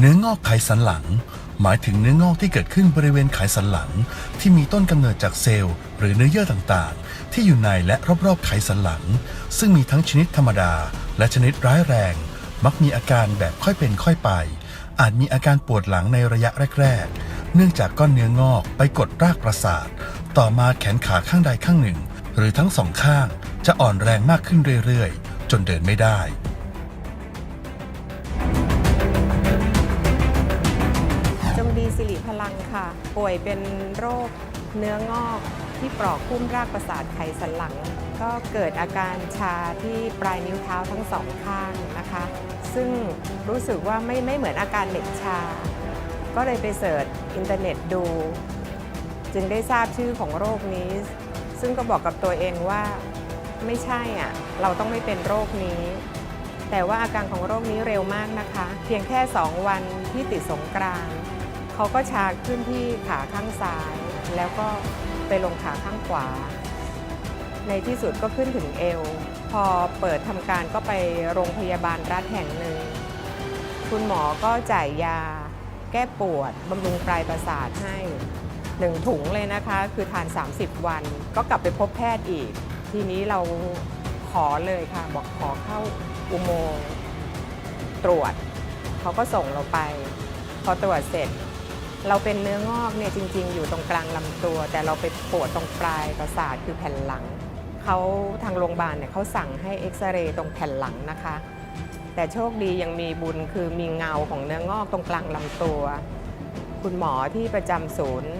เนื้องอกไขสันหลัง หมายถึงเนื้องอกที่เกิดขึ้นบริเวณไขสันหลัง ที่มีต้นกำเนิดจากเซลล์ หรือเนื้อเยื่อต่างๆ ที่อยู่ในและรอบๆไขสันหลัง ซึ่งมีทั้งชนิดธรรมดา และชนิดร้ายแรง มักมีอาการแบบค่อยเป็นค่อยไป อาจมีอาการปวดหลังในระยะแรกๆ เนื่องจากก้อนเนื้องอกไปกดรากประสาท ต่อมาแขนขาข้างใดข้างหนึ่ง หรือทั้งสองข้างจะอ่อนแรงมากขึ้นเรื่อยๆ จนเดินไม่ได้ ดีสิริพลังค่ะ ป่วยเป็นโรคเนื้องอกที่ปลอกคุ้มรากประสาทไขสันหลัง ก็เกิดอาการชาที่ปลายนิ้วเท้าทั้งสองข้างนะคะ ซึ่งรู้สึกว่าไม่ไม่เหมือนอาการเหน็บชา ก็เลยไปเสิร์ชอินเทอร์เน็ตดู จึงได้ทราบชื่อของโรคนี้ ซึ่งก็บอกกับตัวเองว่าไม่ใช่อะเราต้องไม่เป็นโรคนี้แต่ว่าอาการของโรคนี้เร็วมากนะคะ เพียงแค่ 2 วันที่ติดสงกรานต์ เขาก็ชาขึ้นที่ขาข้างซ้าย แล้วก็ไปลงขาข้างขวา ในที่สุดก็ขึ้นถึงเอว พอเปิดทำการก็ไปโรงพยาบาลรัฐแห่งหนึ่ง คุณหมอก็จ่ายยา แก้ปวดบำรุงปลายประสาทให้หนึ่งถุงเลยนะคะ คือทาน 30 วัน ก็กลับไปพบแพทย์อีก ทีนี้เราขอเลยค่ะ บอกขอเข้าอุโมงค์ตรวจ เขาก็ส่งเราไป พอตรวจเสร็จ เราเป็นเนื้องอกเนี่ยจริง ๆ อยู่ตรงกลางลำตัว แต่เราไปปวดตรงปลายประสาทคือแผ่นหลังเขาทางโรงพยาบาลเนี่ยเขาสั่งให้เอ็กซเรย์ตรงแผ่นหลังนะคะ แต่โชคดียังมีบุญคือมีเงาของเนื้องอกตรงกลางลำตัว คุณหมอที่ประจำศูนย์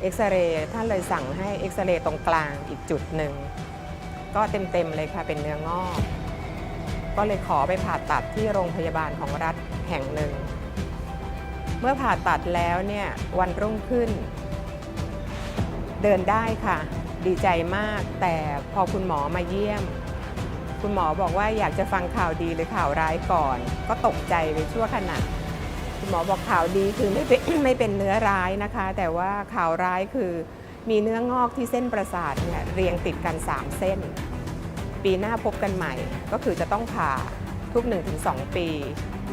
เอ็กซเรย์ท่านเลยสั่งให้เอ็กซเรย์ตรงกลางอีกจุดหนึ่งก็เต็มๆเลยค่ะเป็นเนื้องอก ก็เลยขอไปผ่าตัดที่โรงพยาบาลของรัฐแห่งหนึ่ง เมื่อผ่าตัดแล้วเนี่ยวันรุ่งขึ้น เดินได้ค่ะ ดีใจมากแต่พอคุณหมอมาเยี่ยม คุณหมอบอกว่าอยากจะฟังข่าวดีหรือข่าวร้ายก่อน ก็ตกใจไปชั่วขณะคุณหมอบอกข่าวดีคือไม่เป็นไม่เป็นเนื้อร้ายนะคะ แต่ว่าข่าวร้ายคือมีเนื้องอกที่เส้นประสาทเนี่ยเรียงติดกัน 3 เส้น ปีหน้าพบกันใหม่ ก็คือจะต้องผ่าทุก 1-2 ปี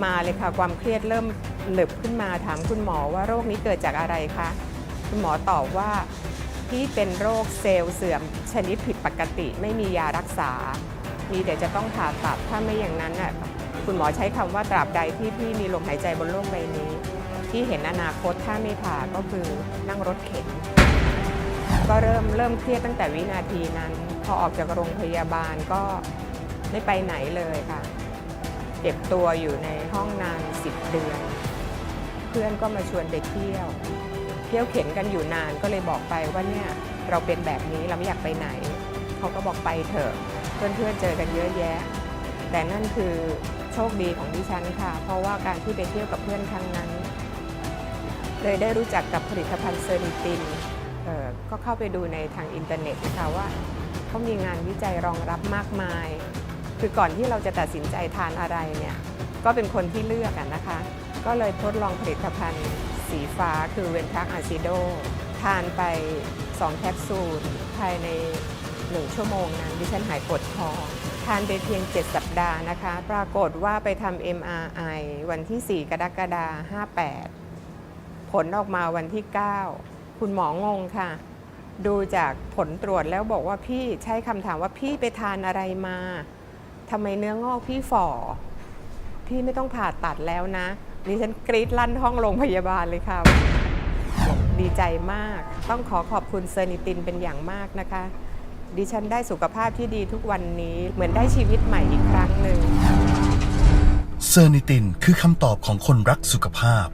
มาเลยค่ะ ความเครียดเริ่มหนึบขึ้นมาถามคุณหมอว่าโรคนี้เกิดจากอะไรคะคุณหมอตอบว่าที่เป็นโรคเซลล์เสื่อมชนิดผิดปกติ ไม่มียารักษา มีแต่จะต้องผ่าตัดถ้าไม่อย่างนั้นน่ะคุณหมอใช้คำว่าตราบใดที่พี่มีลมหายใจบนโลกใบนี้ ที่เห็นอนาคตถ้าไม่ผ่าก็คือนั่งรถเข็น ก็เริ่มเริ่มเครียดตั้งแต่วินาทีนั้น พอออกจากโรงพยาบาลก็ไม่ไปไหนเลยค่ะ ก็บตัวอยู่ในห้องนาน 10 เดือน เพื่อนก็มาชวนไปเที่ยว เที่ยวเข็นกันอยู่นานก็เลยบอกไปว่าเนี่ยเราเป็นแบบนี้เราไม่อยากไปไหน เขาก็บอกไปเถอะ เพื่อนๆเจอกันเยอะแยะ แต่นั่นคือโชคดีของดิฉันค่ะ เพราะว่าการที่ไปเที่ยวกับเพื่อนครั้งนั้น เลยได้รู้จักกับผลิตภัณฑ์เซอร์นิตินก็เข้าไปดูในทางอินเทอร์เน็ตนะคะว่าเขามีงานวิจัยรองรับมากมาย คือก่อนที่เราจะตัดสินใจทานอะไรเนี่ยก็เป็นคนที่เลือกนะคะ ก็เลยทดลองผลิตภัณฑ์สีฟ้าคือเวนทักอาซิโดทานไป 2 แคปซูล ภายใน 1 ชั่วโมงนั้นดิฉันหายปวดคอทานไปเพียง 7 สัปดาห์นะคะ ปรากฏว่าไปทำ MRI วันที่ 4 กรกฎาคม58 ผลออกมาวันที่ 9 คุณหมองงค่ะ ดูจากผลตรวจแล้วบอกว่าพี่ใช้คำถามว่าพี่ไปทานอะไรมา ทำไมเนื้องอกพี่ฝ่อพี่ไม่ต้องผ่าตัดแล้วนะดิฉันกรี๊ดลั่นห้องโรงพยาบาลเลยค่ะบอกดีใจมาก ต้องขอขอบคุณเซอร์นิตินเป็นอย่างมากนะคะ ดิฉันได้สุขภาพที่ดีทุกวันนี้เหมือนได้ชีวิตใหม่อีกครั้งหนึ่งเซอร์นิตินคือคำตอบของคนรักสุขภาพ